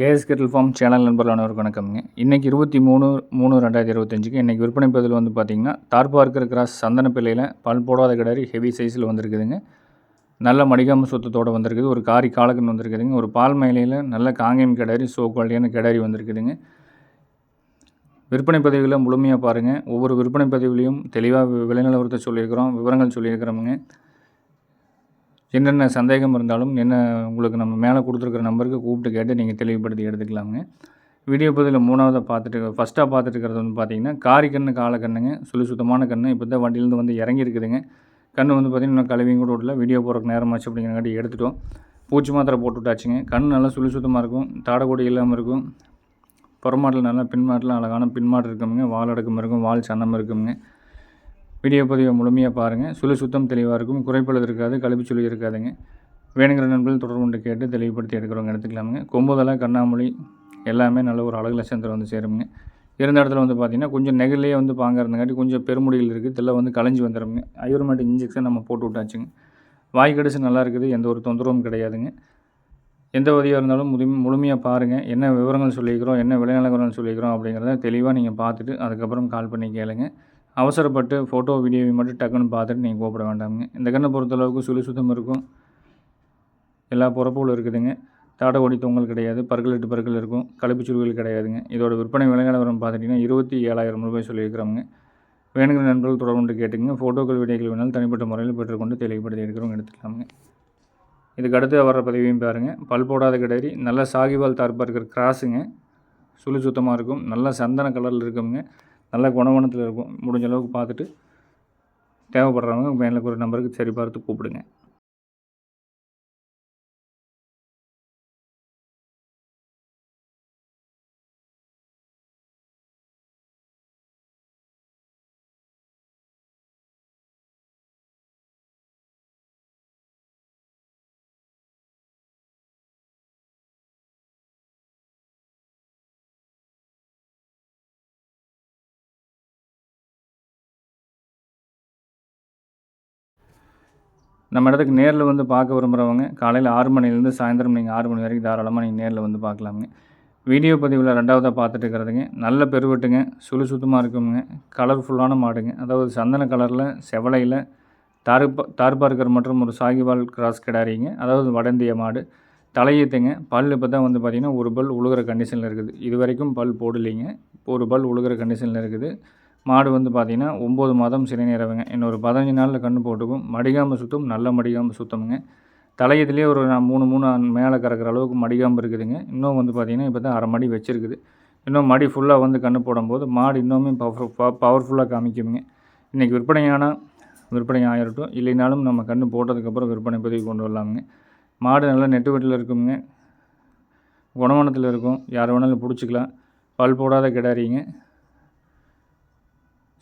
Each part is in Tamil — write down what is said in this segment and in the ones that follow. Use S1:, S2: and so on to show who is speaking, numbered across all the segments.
S1: கேஎஸ் கெட்டில் ஃபார்ம் சேனல் நண்பர்கள் ஒரு வணக்கம்ங்க. இன்றைக்கி இருபத்தி மூணு மூணு ரெண்டாயிரத்தி இருபத்தஞ்சுக்கு இன்றைக்கி விற்பனை பதில் வந்து பார்த்திங்கன்னா தார்பார்க்கர் கிராஸ் சந்தன பிள்ளையில் பல் போடாத கிடாரி ஹெவி சைஸில் வந்திருக்குதுங்க. நல்ல மடிகாம சுத்தத்தோடு வந்திருக்குது. ஒரு காரி காலக்கன் வந்திருக்குதுங்க. ஒரு பால் மேலையில் நல்ல காங்கேயம் கிடாரி சோ குவாலிட்டியான கிடாரி வந்திருக்குதுங்க. விற்பனை பதிவில் முழுமையாக பாருங்கள் ஒவ்வொரு விற்பனை பதிவுலையும் தெளிவாக விலைநிலவரத்தை சொல்லியிருக்கிறோம் விவரங்கள் சொல்லியிருக்கிறோமுங்க. என்னென்ன சந்தேகம் இருந்தாலும் என்ன உங்களுக்கு நம்ம மேலே கொடுத்துருக்குற நம்பருக்கு கூப்பிட்டு கேட்டு நீங்கள் தெளிவுபடுத்தி எடுத்துக்கலாமுங்க. வீடியோ பதிவில் மூணாவதாக பார்த்துட்டு ஃபஸ்ட்டாக பார்த்துட்டு இருக்கிறது வந்து பார்த்தீங்கன்னா காரி கண்ணு காலை கண்ணுங்க. சுழி சுத்தமான கண்ணு. இப்போ தான் வண்டியிலேருந்து வந்து இறங்கி இருக்குதுங்க. கண்ணு வந்து பார்த்திங்கன்னா இன்னும் கழுவியும் கூட விடல. வீடியோ போகிறக்கு நேரமாச்சு அப்படிங்கிறங்காட்டி எடுத்துட்டோம். பூச்சி மாத்திரை போட்டு விட்டாச்சுங்க. கண் நல்லா சுழி சுத்தமாக இருக்கும். தாடக்கூடி இல்லாமல் இருக்கும். புறமாட்டில் நல்லா பின்மாட்டில் அழகான பின்மாட்டு இருக்குங்க வால் அடக்கம் இருக்கும். வால் சன்னம் இருக்குமுங்க. வீடியோ பதிவை முழுமையாக பாருங்கள். சுழி சுத்தம் தெளிவாக இருக்கும். குறைப்பழுது இருக்காது. கழுவி சுழி இருக்காதுங்க. வேணுங்கிற நண்பர்கள் தொடர்பு கொண்டு கேட்டு தெளிவுபடுத்தி எடுக்கிறவங்க எடுத்துக்கலாமுங்க. கொம்புதலாக கண்ணாமொழி எல்லாமே நல்ல ஒரு அழகு லட்சத்தில் வந்து சேருங்க இருந்த இடத்துல வந்து பார்த்திங்கன்னா கொஞ்சம் நெகிலே வந்து பாங்க இருந்தங்காட்டி கொஞ்சம் பெருமுடிகள் இருக்குது. தெல்ல வந்து களைஞ்சி வந்துடுங்க ஐயோரமேட்டிக் இன்ஜெக்ஷன் நம்ம போட்டு விட்டாச்சுங்க. வாய் கடிச்சு நல்லா இருக்குது. எந்த ஒரு தொந்தரவும் கிடையாதுங்க. எந்த உதவியாக இருந்தாலும் முழு முழுமையாக பாருங்கள் என்ன விவரங்கள் சொல்லிக்கிறோம் என்ன விளைநிலங்கள் சொல்லியிருக்கிறோம் அப்படிங்கிறத தெளிவாக நீங்கள் பார்த்துட்டு அதுக்கப்புறம் கால் பண்ணி கேளுங்கள் அவசரப்பட்டு ஃபோட்டோ வீடியோவை மட்டும் டக்குன்னு பார்த்துட்டு நீங்கள் கூப்பிட வேண்டாமுங்க. இந்த கண்ணை பொறுத்தளவுக்கு சுழி சுத்தம் இருக்கும். எல்லா பொறப்புகளும் இருக்குதுங்க. தாடகோடி தொங்கல் கிடையாது. பற்கள் பற்கள் இருக்கும். கலப்பு சுருவிகள் கிடையாதுங்க. இதோட விற்பனை விலைநிலவரம் பார்த்துட்டிங்கன்னா இருபத்தி ஏழாயிரம் ரூபாய் சொல்லியிருக்கிறோங்க வேணுங்கிற நண்பர்கள் தொடர்பு கொண்டு கேட்டுங்க ஃபோட்டோக்கள் வீடியோக்கள் வேணாலும் தனிப்பட்ட முறையில் பெற்றுக்கொண்டு தெளிவுபடுத்தி எடுக்கிறவங்க எடுத்துக்கலாமுங்க. இதுக்கு அடுத்து வர பதிவையும் பாருங்கள் பல் போடாத கிடரி நல்ல சாகிவால் தார்ப்பாக இருக்கிற கிராஸுங்க. சுழி சுத்தமாக இருக்கும். நல்ல சந்தன கலரில் இருக்குங்க நல்ல குணவனத்தில் இருக்கும். முடிஞ்ச அளவுக்கு பார்த்துட்டு தேவைப்படுறவங்க மேலே ஒரு நம்பருக்கு சரி பார்த்து கூப்பிடுங்க. நம்ம இடத்துக்கு நேரில் வந்து பார்க்க விரும்புகிறவங்க காலையில் ஆறு மணிலேருந்து சாயந்தரம் நீங்கள் ஆறு மணி வரைக்கும் தாராளமாக நீங்கள் நேரில் வந்து பார்க்கலாமுங்க. வீடியோ பதிவில் ரெண்டாவதாக பார்த்துட்டு இருக்கிறதுங்க. நல்ல பெருவெட்டுங்க சுழு சுத்தமாக இருக்குங்க கலர்ஃபுல்லான மாடுங்க. அதாவது சந்தன கலரில் செவலையில் தார்பா தார்பார்க்கர் மற்றும் ஒரு சாகிவால் கிராஸ் கிடாரிங்க. அதாவது வட இந்திய மாடு. தலையீத்துங்க பல் இப்போ தான் வந்து பார்த்திங்கன்னா ஒரு பல் உழுகிற கண்டிஷனில் இருக்குது. இது வரைக்கும் பல் போடலைங்க. இப்போ ஒரு பல் உழுகிற கண்டிஷனில் இருக்குது. மாடு வந்து பார்த்திங்கன்னா ஒம்பது மாதம் சிறுநீரவங்க இன்னொரு பதினஞ்சு நாளில் கன்று போட்டுக்கும். மடிகாம்பு சுத்தம் நல்ல மடிகாம்பு சுத்தமுங்க. தலையத்துலேயே ஒரு மூணு மூணு மேலே கறக்கிற அளவுக்கு மடிகாம்பு இருக்குதுங்க. இன்னும் வந்து பார்த்திங்கன்னா இப்போ தான் அரை மடி வச்சுருக்குது. இன்னும் மடி ஃபுல்லாக வந்து கன்று போடும்போது மாடு இன்னுமே பவர் பவர்ஃபுல்லாக காமிக்குங்க இன்றைக்கி விற்பனையான விற்பனை ஆகிரட்டும் இல்லைனாலும் நம்ம கன்று போட்டதுக்கப்புறம் விற்பனை பதிவு கொண்டு வரலாமுங்க. மாடு நல்லா நெட்டு வீட்டில் இருக்குங்க. குணவனத்தில் இருக்கும். யார் வேணாலும் பிடிச்சிக்கலாம். பல் போடாத கிடாரிங்க.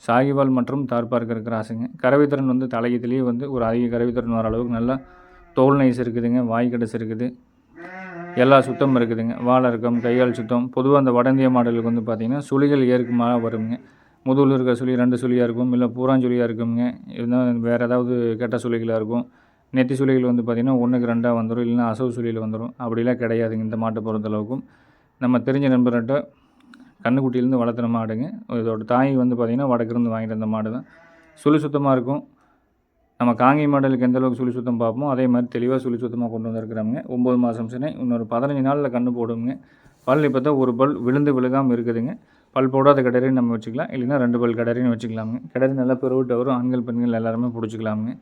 S1: சாகிவால் மற்றும் தார்பார்க்கர் கிராஸுங்க கறவைத்திறன் வந்து தலையத்துலேயே வந்து ஒரு அதிக கறவைத்திறன் வர அளவுக்கு நல்லா தோல் நைஸ் இருக்குதுங்க வாய் கடைசி இருக்குது. எல்லா சுத்தம் இருக்குதுங்க. வாழை கையால் சுத்தம். பொதுவாக அந்த வட இந்திய மாடலுக்கு வந்து பார்த்திங்கன்னா சுழிகள் ஏற்குமாக வருங்க. முதுகில் இருக்கிற சுழி ரெண்டு சுழியாக இருக்கும் இல்லை பூராஞ்சுழியாக இருக்குங்க. இருந்தால் வேறு ஏதாவது கெட்ட சுழிகளாக இருக்கும். நெத்தி சுழிகள் வந்து பார்த்திங்கன்னா ஒன்றுக்கு ரெண்டாக வந்துடும் இல்லைன்னா அசவு சுழியில் வந்துடும் அப்படிலாம் கிடையாதுங்க இந்த மாட்டை பொறுத்தளவுக்கும் நம்ம தெரிஞ்ச நண்பர்கிட்ட கண்ணுக்குட்டியிலேருந்து வளர்த்துன மாடுங்க. இதோட தாய் வந்து பார்த்திங்கன்னா வடக்கிருந்து வாங்கிட்டு வந்த மாடு தான். சுழி சுத்தமாக இருக்கும். நம்ம காங்கி மாடலுக்கு எந்த அளவுக்கு சுழி சுத்தம் பார்ப்போமோ அதே மாதிரி தெளிவாக சுழி சுத்தமாக கொண்டு வந்துருக்குறாங்க ஒம்பது மாதம் சினை இன்னொரு பதினஞ்சு நாளில் கண்ணு போடுங்க. பல் இப்போ தான் ஒரு பல் விழுந்து விழுகாமல் இருக்குதுங்க. பல் போடாத கடரின்னு நம்ம வச்சுக்கலாம். இல்லைன்னா ரெண்டு பல் கடரின்னு வச்சுக்கலாமுங்க கடரி நல்லா பெருவிட்டு வரும் ஆண்கள் பெண்கள் எல்லாருமே பிடிச்சிக்கலாமுங்க.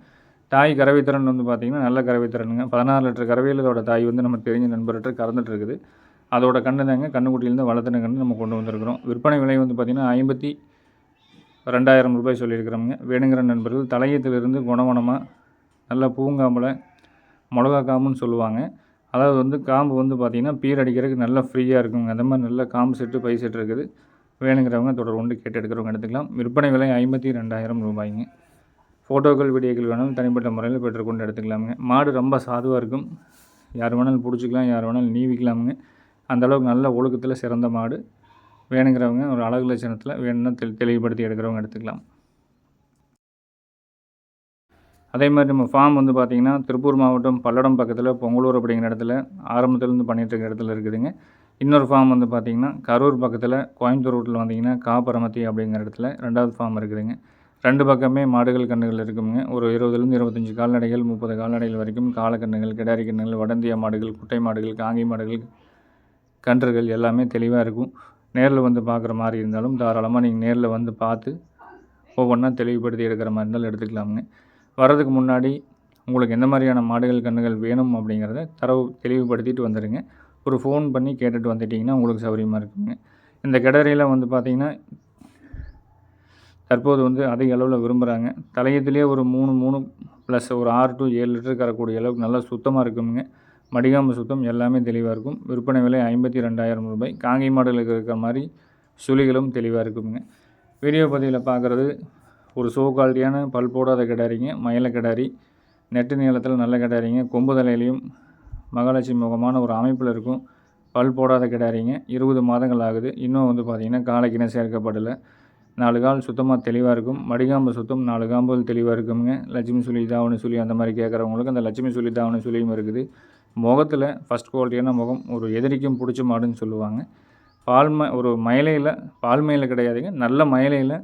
S1: தாய் கறவைத்திறன் வந்து பார்த்திங்கன்னா நல்ல கறவைத்திறனுங்க. பதினாறு லிட்டர் கறவையில் இதோட தாய் வந்து நம்ம தெரிஞ்ச நண்பர்கிட்ட கறந்துட்டு இருக்குது. அதோட கண்ணு தாங்க கண்ணுக்குட்டியிலேருந்து வளர்த்துன கண்ணு நம்ம கொண்டு வந்திருக்கிறோம். விற்பனை விலை வந்து பார்த்திங்கன்னா ஐம்பத்தி ரெண்டாயிரம் ரூபாய் சொல்லியிருக்கிறோங்க வேணுங்கிற நண்பர்கள் தலையத்திலிருந்து குணவனமாக நல்ல பூங்காம்பில் மிளகா காம்புன்னு சொல்லுவாங்க. அதாவது வந்து காம்பு வந்து பார்த்திங்கன்னா பீர் அடிக்கிறதுக்கு நல்லா ஃப்ரீயாக இருக்குங்க. அந்த மாதிரி நல்ல காம்பு செட்டு பை செட்டு இருக்குது. வேணுங்கிறவங்க தொடர் ஒன்று கேட்டு எடுக்கிறவங்க எடுத்துக்கலாம். விற்பனை விலை ஐம்பத்தி ரெண்டாயிரம் ரூபாய்ங்க. ஃபோட்டோக்கள் வீடியோக்கள் வேணாலும் தனிப்பட்ட முறையில் பெற்றுக்கொண்டு எடுத்துக்கலாமுங்க. மாடு ரொம்ப சாதுவாக இருக்கும். யார் வேணாலும் பிடிச்சிக்கலாம் யார் வேணாலும் நீவிக்கலாமுங்க. அந்தளவுக்கு நல்ல ஒழுக்கத்தில் சிறந்த மாடு. வேணுங்கிறவங்க ஒரு அழகு லட்சணத்தில் வேணும்னா தெளி தெளிவுபடுத்தி எடுக்கிறவங்க எடுத்துக்கலாம். அதே மாதிரி நம்ம ஃபார்ம் வந்து பார்த்திங்கன்னா திருப்பூர் மாவட்டம் பல்லடம் பக்கத்தில் பொங்கலூர் அப்படிங்கிற இடத்துல ஆரம்பத்துலேருந்து பண்ணிகிட்ருக்க இடத்துல இருக்குதுங்க. இன்னொரு ஃபார்ம் வந்து பார்த்திங்கன்னா கரூர் பக்கத்தில் கோயம்புத்தூர் ரோட்டில் வந்தீங்கன்னா காப்பரமத்தி அப்படிங்கிற இடத்துல ரெண்டாவது ஃபார்ம் இருக்குதுங்க. ரெண்டு பக்கமே மாடுகள் கன்றுகள் இருக்குங்க. ஒரு இருபதுலேருந்து இருபத்தஞ்சி கால்நடைகள் முப்பது கால்நடைகள் வரைக்கும் காலக்கன்றுகள் கிடாரி கன்றுகள் வடந்திய மாடுகள் குட்டை மாடுகள் காங்கி மாடுகள் கன்றுகள் எல்லாமே தெளிவாக இருக்கும். நேரில் வந்து பார்க்குற மாதிரி இருந்தாலும் தாராளமாக நீங்கள் நேரில் வந்து பார்த்து ஒவ்வொன்றா தெளிவுபடுத்தி எடுக்கிற மாதிரி இருந்தாலும் எடுத்துக்கலாமுங்க. வர்றதுக்கு முன்னாடி உங்களுக்கு எந்த மாதிரியான மாடுகள் கன்றுகள் வேணும் அப்படிங்கிறத தரவு தெளிவுபடுத்திட்டு வந்துடுங்க ஒரு ஃபோன் பண்ணி கேட்டுட்டு வந்துட்டிங்கன்னா உங்களுக்கு சௌகரியமாக இருக்குங்க. இந்த கிடரியில் வந்து பார்த்திங்கன்னா தற்போது வந்து அதிக அளவில் விரும்புகிறாங்க தலையத்திலே ஒரு மூணு மூணு ப்ளஸ் ஒரு ஆறு டு ஏழு லிட்டர் கரக்கூடிய அளவுக்கு நல்லா சுத்தமாக இருக்குங்க. மடிகாம்பு சுத்தம் எல்லாமே தெளிவாக இருக்கும். விற்பனை விலை ஐம்பத்தி ரெண்டாயிரம் ரூபாய். காங்கை மாடலுக்கு இருக்கிற மாதிரி சுழிகளும் தெளிவாக இருக்குங்க. வீடியோ பதிவில் பார்க்குறது ஒரு சோ குவாலிட்டியான பல் போடாத கிடாரிங்க மயில கிடாரி நெட்டு நீளத்தில் நல்ல கிடாரிங்க கொம்பு தலையிலையும் மகாலட்சுமி முகமான ஒரு அமைப்பில் இருக்கும் பல் போடாத கிடாரிங்க. இருபது மாதங்கள் ஆகுது. இன்னும் வந்து பார்த்திங்கன்னா காலைக்கின சேர்க்கப்படலை. நாலு கால் சுத்தமாக தெளிவாக இருக்கும். மடிகாம்பு சுத்தம் நாலு காம்புகள் தெளிவாக இருக்குங்க. லட்சுமி சுழி தாவணி சுழி அந்த மாதிரி கேட்குறவங்களுக்கு அந்த லட்சுமி சுழி தாவணி சுழியும் இருக்குது. முகத்தில் ஃபஸ்ட் குவாலிட்டியான முகம் ஒரு எதிரிக்கும் பிடிச்ச மாடுன்னு சொல்லுவாங்க. பால்மை ஒரு மயிலையில் பால்மையில் கிடையாதுங்க. நல்ல மயிலையில்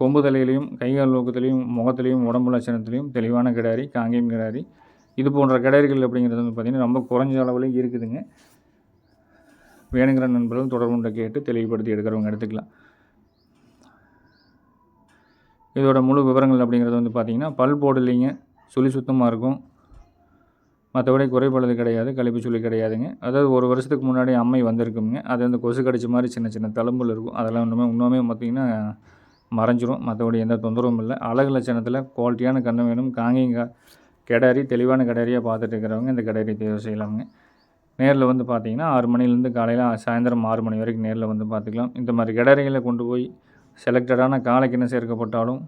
S1: கொம்பு தலையிலையும் கைகால் நோக்கத்துலேயும் முகத்துலேயும் உடம்பு லட்சணத்துலேயும் தெளிவான கிடாரி காங்கேயம் கிடாரி. இது போன்ற கிடாரிகள் அப்படிங்கிறது வந்து பார்த்திங்கன்னா ரொம்ப குறைஞ்ச அளவில் இருக்குதுங்க. வேணுங்கிற நண்பர்கள் தொடர்புண்ட கேட்டு தெளிவுபடுத்தி எடுக்கிறவங்க எடுத்துக்கலாம். இதோட முழு விவரங்கள் அப்படிங்கிறது வந்து பார்த்திங்கன்னா பல் போடலைங்க. சுழி சுத்தமாக இருக்கும். மற்றபடி குறைபாடு கிடையாது கழிப்பு சொல்லி கிடையாதுங்க. அதாவது ஒரு வருஷத்துக்கு முன்னாடி அம்மை வந்திருக்குங்க அது வந்து கொசு கடிச்ச மாதிரி சின்ன சின்ன தழும்புகள் இருக்கும். அதெல்லாம் ஒன்றுமே இன்னுமே பார்த்திங்கன்னா மறைஞ்சிரும். மற்றபடி எந்த தொந்தரவும் இல்லை. அழகு லட்சணத்தில் குவாலிட்டியான கன்று வேணும். காங்கிங்க கிடாரி தெளிவான கிடாரியாக பார்த்துட்டு இருக்கிறவங்க இந்த கிடாரி தேர்வு செய்யலாமுங்க. நேரில் வந்து பார்த்தீங்கன்னா ஆறு மணிலேருந்து காலையில் சாயந்தரம் ஆறு மணி வரைக்கும் நேரில் வந்து பார்த்துக்கலாம். இந்த மாதிரி கிடாரிகளை கொண்டு போய் செலக்டடான காலைக்கு சேர்க்கப்பட்டாலும்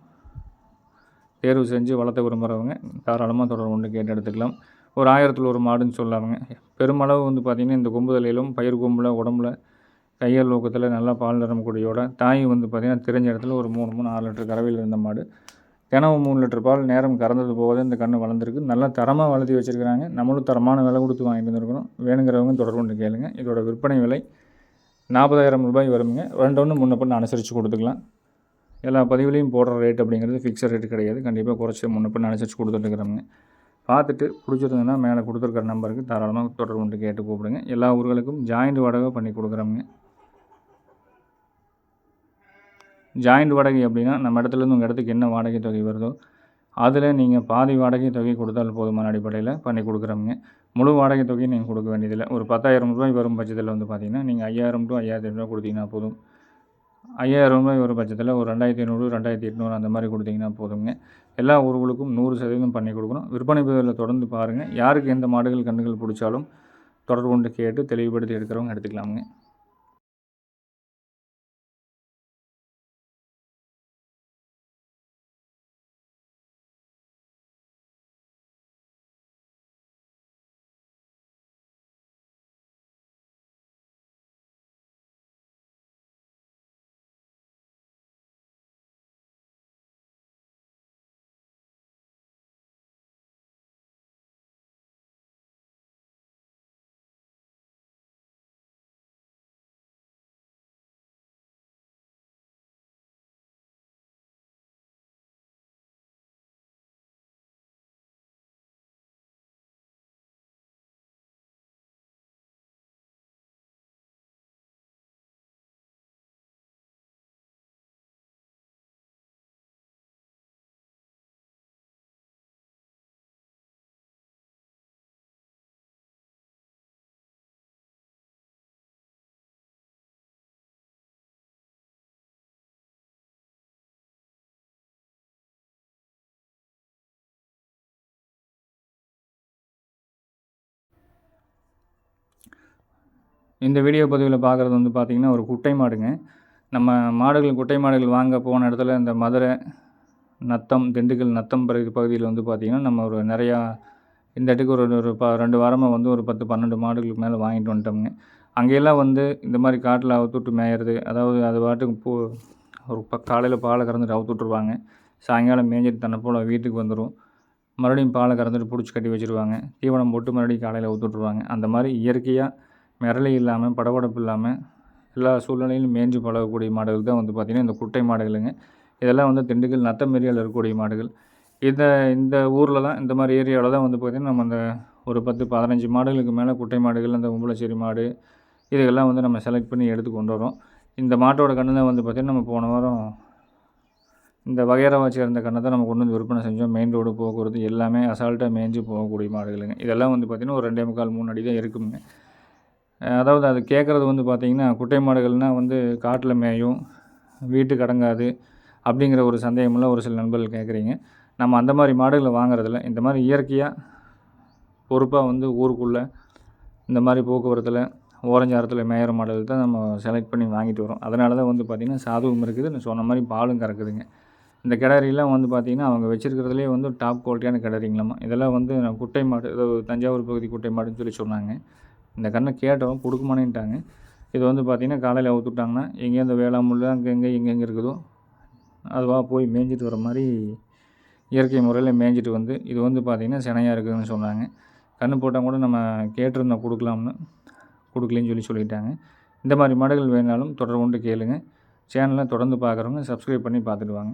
S1: தேர்வு செஞ்சு வளர்த்த விரும்புகிறவங்க தாராளமாக தொடர்பு கொண்டு கேட்டு எடுத்துக்கலாம். ஒரு ஆயிரத்தில் ஒரு மாடுன்னு சொல்லாமுங்க. பெருமளவு வந்து பார்த்திங்கன்னா இந்த கொம்புதலையிலும் பயிர் கொம்பில் உடம்புல கையல் நோக்கத்தில் நல்லா பால் நிரம்பக்கூடியோட தாய் வந்து பார்த்திங்கன்னா தெரிஞ்ச இடத்துல ஒரு மூணு மூணு ஆறு லிட்டர் கறவையில் இருந்த மாடு. தினமும் மூணு லிட்டர் பால் நேரம் கறந்தது போக இந்த கன்று வளர்ந்துருக்கு. நல்லா தரமாக வளர்த்தி வச்சுருக்கிறாங்க. நம்மளும் தரமான விலை கொடுத்து வாங்கிட்டு வந்துருக்கணும் வேணுங்கிறவங்க தொடர்பு கொண்டு கேளுங்க. இதோட விற்பனை விலை நாற்பதாயிரம் ரூபாய் வருங்க ரெண்டு ஒன்று முன்ன பண்ண அனுசரித்து கொடுத்துக்கலாம். எல்லா பதிவுலையும் போடுற ரேட் அப்படிங்கிறது ஃபிக்ஸட் ரேட் கிடையாது. கண்டிப்பாக குறைச்சி முன்ன பண்ண அனுசரித்து கொடுத்துட்டுருக்குறோங்க பார்த்துட்டு பிடிச்சிருந்ததுன்னா மேலே கொடுத்துருக்குற நம்பருக்கு தாராளமாக தொடர்பு கொண்டு கேட்டு கூப்பிடுங்க. எல்லா ஊர்களுக்கும் ஜாயிண்ட் வாடகை பண்ணி கொடுக்குறோங்க ஜாயிண்ட் வாடகை அப்படின்னா நம்ம இடத்துலேருந்து உங்கள் இடத்துக்கு என்ன வாடகை தொகை வருதோ அதில் நீங்கள் பாதி வாடகை தொகை கொடுத்தால் போதுமான அடிப்படையில் பண்ணி கொடுக்குறோங்க முழு வாடகை தொகையை நீங்கள் கொடுக்க வேண்டியதில்லை. ஒரு பத்தாயிரம் ரூபாய் வரும் பட்சத்தில் வந்து பார்த்திங்கன்னா நீங்கள் ஐயாயிரம் டு ஐயாயிரத்தி ரூபாய் கொடுத்தீங்கன்னா போதும். ஐயாயிரம் ரூபாய் ஒரு பட்சத்தில் ஒரு ரெண்டாயிரத்தி ஐநூறு ரெண்டாயிரத்தி எட்நூறு அந்த மாதிரி கொடுத்தீங்கன்னா போதுங்க. எல்லா ஊர்களுக்கும் நூறு சதவீதம் பண்ணி கொடுக்கணும். விற்பனை பதிவில் தொடர்ந்து பாருங்கள் யாருக்கு எந்த மாடுகள் கன்றுகள் பிடிச்சாலும் தொடர்பு கொண்டு கேட்டு தெளிவுபடுத்தி எடுக்கிறவங்க எடுத்துக்கலாமுங்க. இந்த வீடியோ பதிவில் பார்க்குறது வந்து பார்த்திங்கன்னா ஒரு குட்டை மாடுங்க. நம்ம மாடுகள் குட்டை மாடுகள் வாங்க போன இடத்துல இந்த மதுரை நத்தம் திண்டுக்கல் நத்தம் பகுதியில் வந்து பார்த்திங்கன்னா நம்ம ஒரு நிறையா இந்த இடத்துக்கு ஒரு ஒரு ப ரெண்டு வாரமாக வந்து ஒரு பத்து பன்னெண்டு மாடுகளுக்கு மேலே வாங்கிட்டு வந்துட்டோம்ங்க. அங்கெல்லாம் வந்து இந்த மாதிரி காட்டில் அவுத்துட்டு மேயிறது அதாவது அது பாட்டுக்கு பூ ஒரு ப காலையில் பாலை கறந்துட்டு அவுத்துட்ருவாங்க சாயங்காலம் மேய்ஞ்சிட்டு தன்னை போல் வீட்டுக்கு வந்துடும் மறுபடியும் பாலை கறந்துட்டு பிடிச்சி கட்டி வச்சுருவாங்க. தீவனம் போட்டு மறுபடியும் காலையில் ஊற்றுட்ருவாங்க அந்த மாதிரி இயற்கையாக மிரளி இல்லாமல் படபடப்பு இல்லாமல் எல்லா சூழ்நிலையிலும் மேய்ஞ்சு பழகக்கூடிய மாடுகள் தான் வந்து பார்த்திங்கன்னா இந்த குட்டை மாடுகளுங்க. இதெல்லாம் வந்து திண்டுக்கல் நத்தம் இருக்கக்கூடிய மாடுகள். இந்த இந்த ஊரில் தான் இந்த மாதிரி ஏரியாவில் தான் வந்து பார்த்திங்கன்னா நம்ம அந்த ஒரு பத்து பதினஞ்சு மாடுகளுக்கு மேலே குட்டை மாடுகள் அந்த உம்பளச்சேரி மாடு இதுகெல்லாம் வந்து நம்ம செலக்ட் பண்ணி எடுத்து கொண்டு வரோம். இந்த மாட்டோட கன்று தான் வந்து பார்த்திங்கன்னா நம்ம போன வாரம் இந்த வகையறாவை சேர்ந்த கண்ணை தான் நம்ம கொண்டு வந்து விற்பனை செஞ்சோம். மெயின் ரோடு போக்குவரத்து எல்லாமே அசால்ட்டாக மேய்ஞ்சு போகக்கூடிய மாடுகளுங்க. இதெல்லாம் வந்து பார்த்திங்கன்னா ஒரு ரெண்டே முக்கால் மூணு அடி தான் இருக்குங்க. அதாவது அது கேட்குறது வந்து பார்த்திங்கன்னா குட்டை மாடுகள்னால் வந்து காட்டில் மேயும் வீட்டுக்கு அடங்காது அப்படிங்கிற ஒரு சந்தேகமெல்லாம் ஒரு சில நண்பர்கள் கேட்குறீங்க. நம்ம அந்த மாதிரி மாடுகளை வாங்குறதில்ல. இந்த மாதிரி இயற்கையாக பொறுப்பாக வந்து ஊருக்குள்ளே இந்த மாதிரி போக்குவரத்தில் ஓரஞ்சாரத்தில் மேயிற மாடுகள் தான் நம்ம செலக்ட் பண்ணி வாங்கிட்டு வரோம். அதனால தான் வந்து பார்த்திங்கன்னா சாதுவும் இருக்குது நான் சொன்ன மாதிரி பாலும் கறக்குதுங்க. இந்த கிடரிலாம் வந்து பார்த்திங்கன்னா அவங்க வச்சுருக்கிறதுலே வந்து டாப் குவாலிட்டியான கிடாரிங்களாமா. இதெல்லாம் வந்து நான் குட்டை மாடு தஞ்சாவூர் பகுதி குட்டை மாடுன்னு சொல்லி சொன்னாங்க. இந்த கண்ணை கேட்டோம் கொடுக்குமானேன்ட்டாங்க. இது வந்து பார்த்திங்கன்னா காலையில் ஊற்றுட்டாங்கன்னா எங்கேயும் அந்த வேளாமுள்ள அங்கே எங்கே எங்கெங்கே இருக்குதோ அதுவாக போய் மேய்ஞ்சிட்டு வர மாதிரி இயற்கை முறையில் மேய்ஞ்சிட்டு வந்து இது வந்து பார்த்திங்கன்னா சினையாக இருக்குதுன்னு சொன்னாங்க. கன்று போட்டால் கூட நம்ம கேட்டிருந்தோம் கொடுக்கலாம்னு கொடுக்கலன்னு சொல்லி சொல்லிட்டாங்க. இந்த மாதிரி மாடுகள் வேணாலும் தொடர்பு கொண்டு கேளுங்க. சேனலை தொடர்ந்து பார்க்குறவங்க சப்ஸ்கிரைப் பண்ணி பார்த்துட்டு வாங்க.